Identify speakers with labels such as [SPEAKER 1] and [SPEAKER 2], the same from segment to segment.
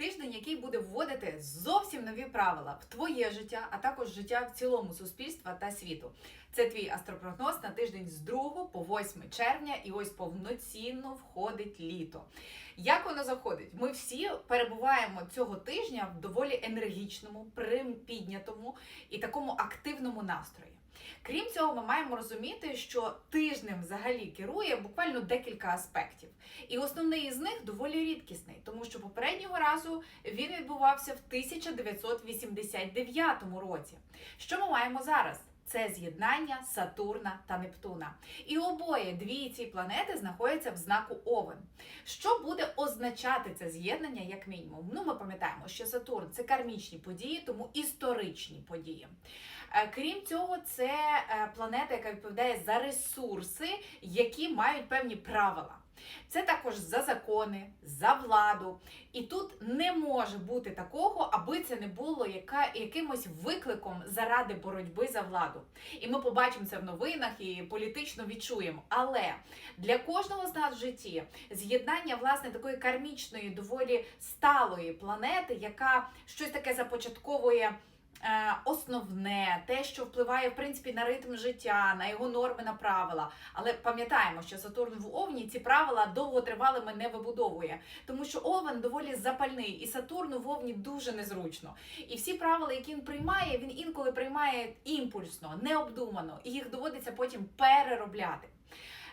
[SPEAKER 1] Тиждень, який буде вводити зовсім нові правила в твоє життя, а також життя в цілому суспільства та світу. Це твій астропрогноз на тиждень з 2 по 8 червня, і ось повноцінно входить літо. Як воно заходить? Ми всі перебуваємо цього тижня в доволі енергічному, піднятому і такому активному настрої. Крім цього, ми маємо розуміти, що тижнем взагалі керує буквально декілька аспектів. І основний із них доволі рідкісний, тому що попереднього разу він відбувався в 1989 році. Що ми маємо зараз? Це з'єднання Сатурна та Нептуна. І обоє дві ці планети знаходяться в знаку Овен. Що буде означати це з'єднання, як мінімум? Ну, ми пам'ятаємо, що Сатурн це кармічні події, тому історичні події. Е, Крім цього, це е, планета, яка відповідає за ресурси, які мають певні правила. Це також за закони, за владу. І тут не може бути такого, аби це не було яка, якимось викликом заради боротьби за владу. І ми побачимо це в новинах і політично відчуємо. Але для кожного з нас в житті з'єднання власне такої кармічної, доволі сталої планети, яка щось таке започатковує. Е, Основне, те, що впливає в принципі на ритм життя, на його норми, на правила. Але пам'ятаємо, що Сатурн в Овні ці правила довготривалими не вибудовує, тому що Овен доволі запальний, і Сатурну в Овні дуже незручно. І всі правила, які він приймає, він інколи приймає імпульсно, необдумано, і їх доводиться потім переробляти.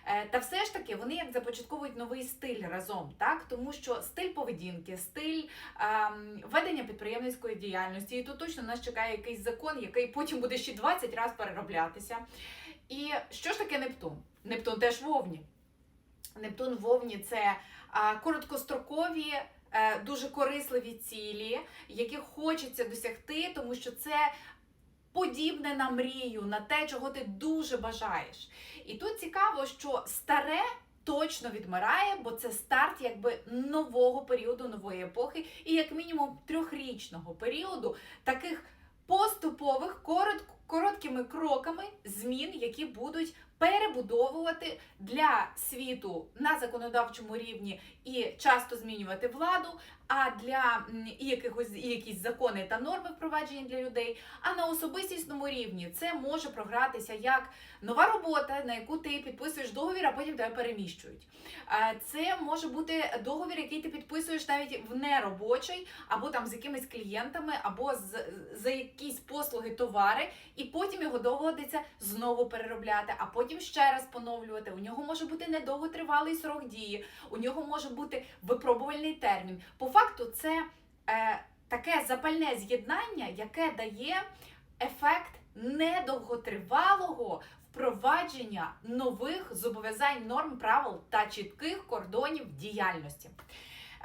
[SPEAKER 1] Е, Та все ж таки вони як започатковують новий стиль разом, так тому що стиль поведінки, стиль ем, ведення підприємницької діяльності, і тут точно нас чекає якийсь закон, який потім буде ще 20 разів перероблятися. І що ж таке Нептун? Нептун теж вовні. Нептун вовні це короткострокові. е, Дуже корисливі цілі, які хочеться досягти, тому що це подібне на мрію, на те, чого ти дуже бажаєш. І тут цікаво, що старе точно відмирає, бо це старт якби нового періоду, нової епохи, і як мінімум трьохрічного періоду таких поступових корот, короткими кроками змін, які будуть перебудовувати для світу на законодавчому рівні і часто змінювати владу, а для і якихось і якісь закони та норми впроваджені для людей. А на особистісному рівні це може програтися як нова робота, на яку ти підписуєш договір, а потім тебе переміщують. Е, Це може бути договір, який ти підписуєш навіть в неробочий, або там з якимись клієнтами, або з, за якісь послуги, товари, і потім його доводиться знову переробляти, а потім ще раз поновлювати. У нього може бути недовготривалий срок дії, у нього може бути випробувальний термін. По факту, це е, таке запальне з'єднання, яке дає ефект недовготривалого впровадження нових зобов'язань, норм, правил та чітких кордонів діяльності.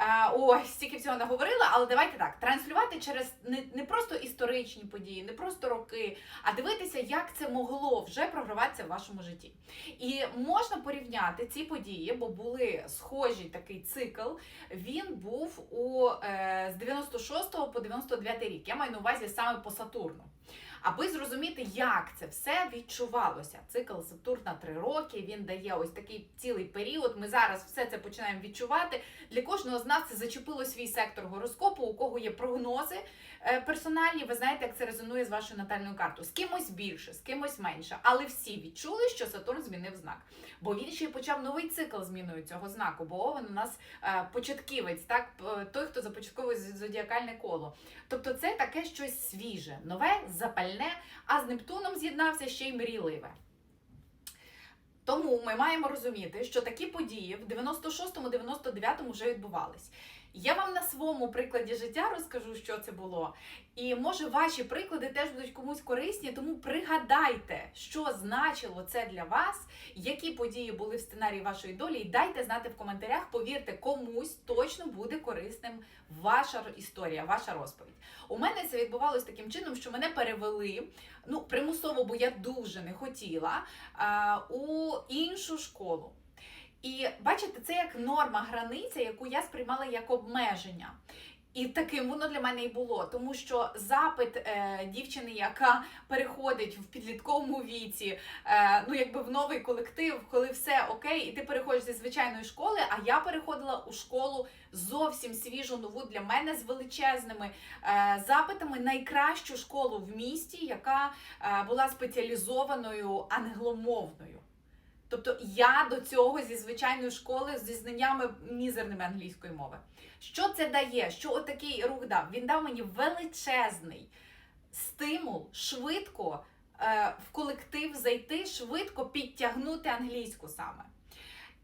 [SPEAKER 1] Е, Ось, стільки всього наговорила, але давайте так: транслювати через не, не просто історичні події, не просто роки, а дивитися, як це могло вже програватися в вашому житті. І можна порівняти ці події, бо були схожі такий цикл. Він був у е, з 96 по 99 рік. Я маю на увазі саме по Сатурну. Аби зрозуміти, як це все відчувалося. Цикл Сатурна три роки. Він дає ось такий цілий період. Ми зараз все це починаємо відчувати. Для кожного з нас це зачепило свій сектор гороскопу, у кого є прогнози е, персональні. Ви знаєте, як це резонує з вашою натальною картою. З кимось більше, з кимось менше. Але всі відчули, що Сатурн змінив знак. Бо він ще й почав новий цикл зміною цього знаку. Бо Овен у нас е, початківець, так той, хто започатковує зодіакальне коло. Тобто, це таке щось свіже, нове, запальне, а з Нептуном з'єднався ще й мрійливе. Тому ми маємо розуміти, що такі події в 96-му, 99-му вже відбувались. Я вам на своєму прикладі життя розкажу, що це було. І може ваші приклади теж будуть комусь корисні, тому пригадайте, що значило це для вас, які події були в сценарії вашої долі, і дайте знати в коментарях. Повірте, комусь точно буде корисним ваша історія, ваша розповідь. У мене це відбувалось таким чином, що мене перевели ну примусово, бо я дуже не хотіла, у іншу школу. І бачите, це як норма, границя, яку я сприймала як обмеження. І таким воно для мене і було, тому що запит е, дівчини, яка переходить в підлітковому віці, е, ну якби в новий колектив, коли все окей, і ти переходиш зі звичайної школи. А я переходила у школу зовсім свіжу, нову для мене з величезними е, запитами, найкращу школу в місті, яка е, була спеціалізованою англомовною. Тобто я до цього зі звичайної школи зі знаннями мізерними англійської мови. Що це дає? Що отакий рух дав? Він дав мені величезний стимул швидко е, в колектив зайти, швидко підтягнути англійську саме.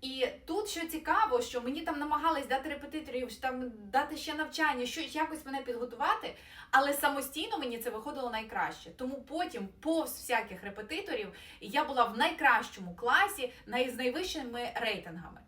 [SPEAKER 1] І тут що цікаво, що мені там намагались дати репетиторів, там дати ще навчання, що якось мене підготувати, але самостійно мені це виходило найкраще. Тому потім, повз всяких репетиторів, я була в найкращому класі з найвищими рейтингами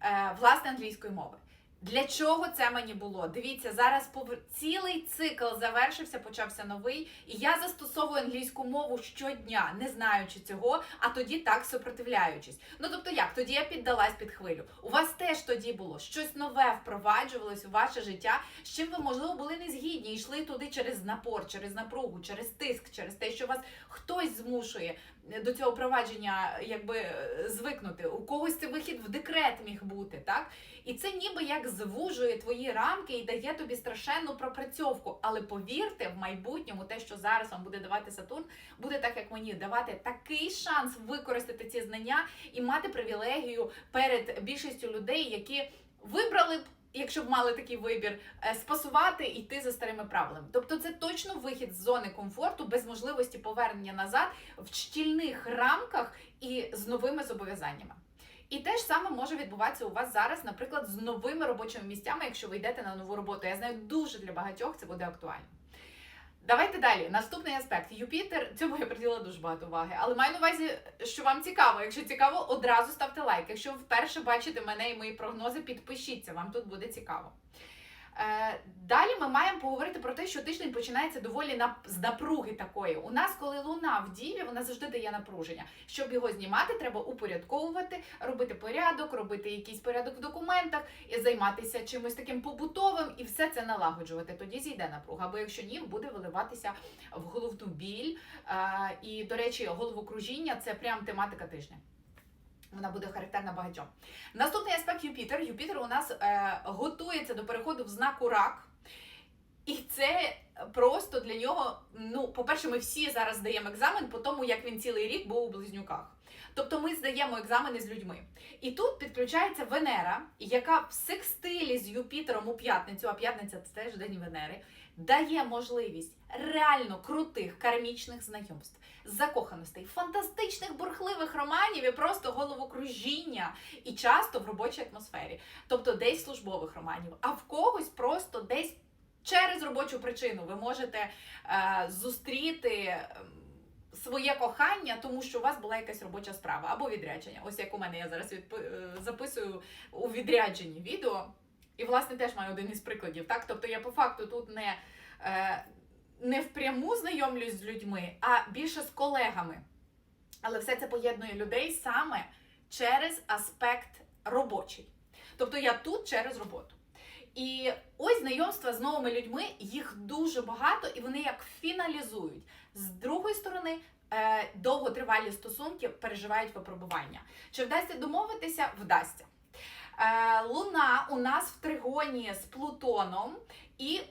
[SPEAKER 1] е, власне англійської мови. Для чого це мені було? Дивіться, зараз повер... цілий цикл завершився, почався новий, і я застосовую англійську мову щодня, не знаючи цього, а тоді так супротивляючись. Ну тобто, як тоді я піддалась під хвилю. У вас теж тоді було щось нове впроваджувалось у ваше життя, з чим ви можливо були не згідні, йшли туди через напор, через напругу, через тиск, через те, що вас хтось змушує до цього провадження, якби е, звикнути. У когось це вихід в декрет міг бути, так? І це ніби як звужує твої рамки і дає тобі страшенну пропрацьовку. Але повірте, в майбутньому те, що зараз вам буде давати Сатурн, буде так, як мені давати такий шанс використати ці знання і мати привілегію перед більшістю людей, які вибрали б. Якщо б мали такий вибір, е, спасувати і йти за старими правилами. Тобто це точно вихід з зони комфорту без можливості повернення назад в щільних рамках і з новими зобов'язаннями. І те ж саме може відбуватися у вас зараз, наприклад, з новими робочими місцями, якщо ви йдете на нову роботу. Я знаю, дуже для багатьох це буде актуально. Давайте далі. Наступний аспект. Юпітер, цьому я приділа дуже багато уваги. Але маю на увазі, що вам цікаво. Якщо цікаво, одразу ставте лайк. Якщо вперше бачите мене і мої прогнози, підпишіться, вам тут буде цікаво. Е, Далі ми маємо поговорити про те, що тиждень починається доволі нап- з напруги такої. У нас, коли луна в діві, вона завжди дає напруження. Щоб його знімати, треба упорядковувати, робити порядок, робити якийсь порядок в документах, і займатися чимось таким побутовим і все це налагоджувати. Тоді зійде напруга. Або якщо ні, буде виливатися в головну біль. Е, І, до речі, головокружіння це прям тематика тижня. Вона буде характерна багатьом. Наступний аспект Юпітер. Юпітер у нас е, готується до переходу в знаку рак. І це просто для нього. Ну, по-перше, ми всі зараз здаємо екзамен по тому, як він цілий рік був у близнюках. Тобто ми здаємо екзамени з людьми. І тут підключається Венера, яка в секстилі з Юпітером у п'ятницю, а п'ятниця це теж день Венери, дає можливість реально крутих кармічних знайомств, закоханостей, фантастичних бурхливих романів і просто головокружіння, і часто в робочій атмосфері, тобто десь службових романів, а в когось просто десь через робочу причину ви можете е, зустріти. ем, Своє кохання, тому що у вас була якась робоча справа або відрядження. Ось як у мене я зараз відпи- е, записую у відрядженні відео, і власне теж маю один із прикладів. Так, тобто я по факту тут не, е, не впряму знайомлюсь з людьми, а більше з колегами. Але все це поєднує людей саме через аспект робочий. Тобто я тут через роботу. І ось знайомства з новими людьми, їх дуже багато, і вони як фіналізують. З другої сторони, е, довготривалі стосунки переживають випробування. Чи вдасться домовитися? Вдасться. Е, Луна у нас в тригоні з Плутоном, і е,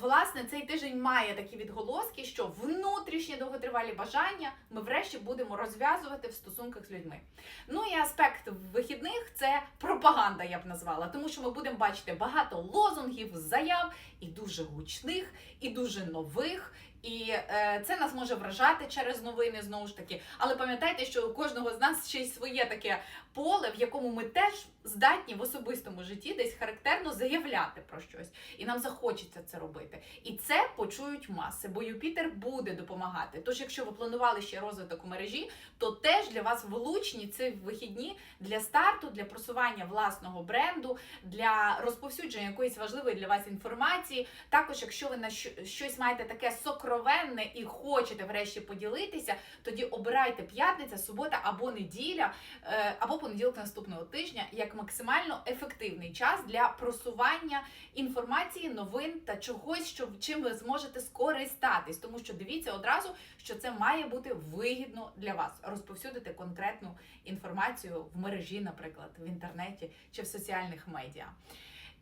[SPEAKER 1] власне цей тиждень має такі відголоски, що внутрішні довготривалі бажання ми врешті будемо розв'язувати в стосунках з людьми. Ну і аспект вихідних це пропаганда, я б назвала, тому що ми будемо бачити багато лозунгів, заяв і дуже гучних, і дуже нових. І е, це нас може вражати через новини знову ж таки. Але пам'ятайте, що у кожного з нас ще й своє таке поле, в якому ми теж здатні в особистому житті десь характерно заявляти про щось, і нам захочеться це робити. І це почують маси, бо Юпітер буде допомагати. Тож, якщо ви планували ще розвиток у мережі, то теж для вас влучні ці вихідні для старту, для просування власного бренду, для розповсюдження якоїсь важливої для вас інформації. Також, якщо ви на щось маєте таке сокровенне, і хочете врешті поділитися, тоді обирайте п'ятниця, субота або неділя, е, або понеділок наступного тижня як максимально ефективний час для просування інформації, новин та чогось, що чим ви зможете скористатись. Тому що дивіться одразу, що це має бути вигідно для вас. Розповсюдити конкретну інформацію в мережі, наприклад, в інтернеті чи в соціальних медіа.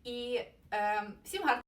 [SPEAKER 1] І е, всім гарного